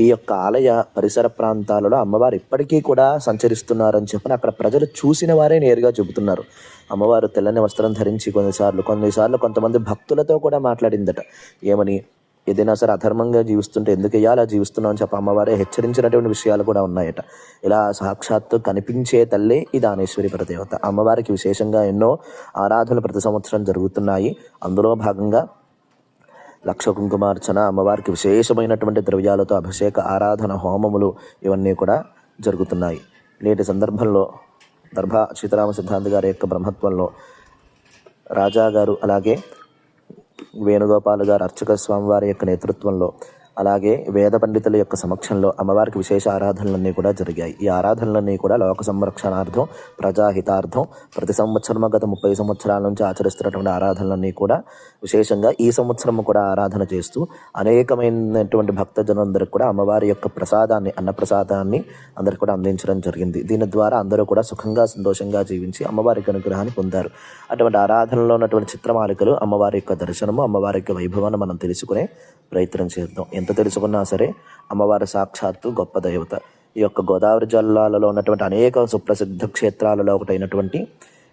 ఈ యొక్క ఆలయ పరిసర ప్రాంతాలలో అమ్మవారు ఇప్పటికీ కూడా సంచరిస్తున్నారని చెప్పని అక్కడ ప్రజలు చూసిన వారే నేరుగా చెబుతున్నారు. అమ్మవారు తెల్లని వస్త్రం ధరించి కొన్నిసార్లు కొన్నిసార్లు కొంతమంది భక్తులతో కూడా మాట్లాడిందట. ఏమని? ఏదైనా సరే అధర్మంగా జీవిస్తుంటే ఎందుకు అలా జీవిస్తున్నావు అని చెప్పి అమ్మవారే హెచ్చరించినటువంటి విషయాలు కూడా ఉన్నాయట. ఇలా సాక్షాత్తు కనిపించే తల్లి ఈ దానేశ్వరి ప్రదేవత. అమ్మవారికి విశేషంగా ఎన్నో ఆరాధనలు ప్రతి సంవత్సరం జరుగుతున్నాయి. అందులో భాగంగా లక్ష కుంకుమార్చన అమ్మవారికి విశేషమైనటువంటి ద్రవ్యాలతో అభిషేక ఆరాధన హోమములు ఇవన్నీ కూడా జరుగుతున్నాయి. నేటి సందర్భంలో దర్భా సీతారామ సిద్ధాంత్ గారి యొక్క బ్రహ్మత్వంలో రాజా గారు అలాగే వేణుగోపాల్ గారు అర్చక స్వామివారి యొక్క నేతృత్వంలో అలాగే వేద పండితుల యొక్క సమక్షంలో అమ్మవారికి విశేష ఆరాధనలన్నీ కూడా జరిగాయి. ఈ ఆరాధనలన్నీ కూడా లోక సంరక్షణార్థం ప్రజాహితార్థం ప్రతి సంవత్సరం గత ముప్పై సంవత్సరాల నుంచి ఆచరిస్తున్నటువంటి ఆరాధనలన్నీ కూడా విశేషంగా ఈ సంవత్సరం కూడా ఆరాధన చేస్తూ అనేకమైనటువంటి భక్తజనులందరికీ కూడా అమ్మవారి యొక్క ప్రసాదాన్ని అన్నప్రసాదాన్ని అందరికీ కూడా అందించడం జరిగింది. దీని ద్వారా అందరూ కూడా సుఖంగా సంతోషంగా జీవించి అమ్మవారి అనుగ్రహాన్ని పొందారు. అటువంటి ఆరాధనలో ఉన్నటువంటి చిత్రమాలికలు అమ్మవారి యొక్క దర్శనము అమ్మవారి యొక్క వైభవాన్ని మనం తెలుసుకునే ప్రయత్నం చేద్దాం. ఎంత తెలుసుకున్నా సరే అమ్మవారి సాక్షాత్తు గొప్ప దేవత. ఈ యొక్క గోదావరి జిల్లాలలో ఉన్నటువంటి అనేక సుప్రసిద్ధ క్షేత్రాలలో ఒకటైనటువంటి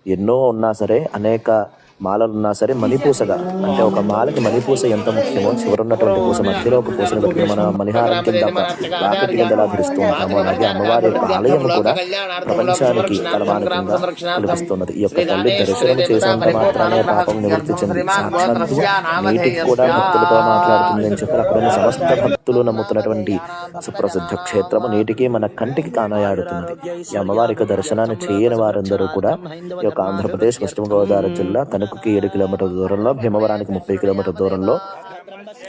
ఎన్నో ఉన్నా సరే అనేక మాలలు ఉన్నా సరే మణిపూసగా. అంటే ఒక మాలకి మణిపూస ఎంత ముఖ్యమో చివరున్నటువంటి పూస మధ్యలో ఒక పూసను పెట్టుకుని మన మణిహారం కింద ఒక రాకెట్ కింద ఎలా ధరిస్తూ ఉంటామో అలాగే అమ్మవారి యొక్క ఆలయం కూడా ప్రపంచానికి తలమానికంగా ఈ యొక్క తల్లి దర్శనం చేసేంత మాత్రమే పాపం నివృత్తి చెంది. సాక్షాత్తు నీటికి కూడా భక్తులతో మాట్లాడుతుంది అని చెప్పి అక్కడ ఉన్న సమస్త భక్తులు నమ్ముతున్నటువంటి సుప్రసిద్ధ క్షేత్రము నీటికి మన కంటికి కానయాడుతున్నది. ఈ అమ్మవారికి దర్శనాన్ని చేయని వారందరూ కూడా ఈ యొక్క ఆంధ్రప్రదేశ్ పశ్చిమ గోదావరి జిల్లా తన తణుకుకి ఏడు కిలోమీటర్ల దూరంలో భీమవరానికి ముప్పై కిలోమీటర్ల దూరంలో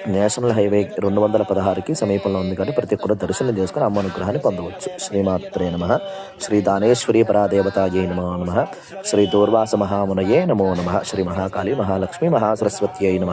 నేషనల్ హైవే రెండు వందల పదహారుకి సమీపంలో ఉంది కానీ ప్రతి ఒక్కరు దర్శనం చేసుకుని అమ్మ అనుగ్రహాన్ని పొందవచ్చు. శ్రీమాత్రే నమ. శ్రీ దానేశ్వరి పరాదేవతాయే నమో నమ. శ్రీ దూర్వాస మహామునయే నమో నమ. శ్రీ మహాకాళి మహాలక్ష్మి మహాసరస్వత్యై నమ.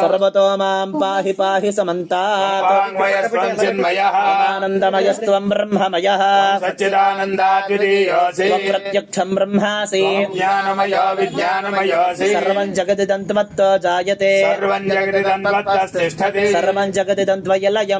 సర్వతో మాం పాహి పాహి ఆనందమయస్త్వం బ్రహ్మమయః ప్రత్యక్షం బ్రహ్మాసి సర్వం జగదిదంత్మత్తో జాయతే సర్వం జగదిదన్వత్తస్థిష్టతి సర్వం జగదిదంత్వయలయం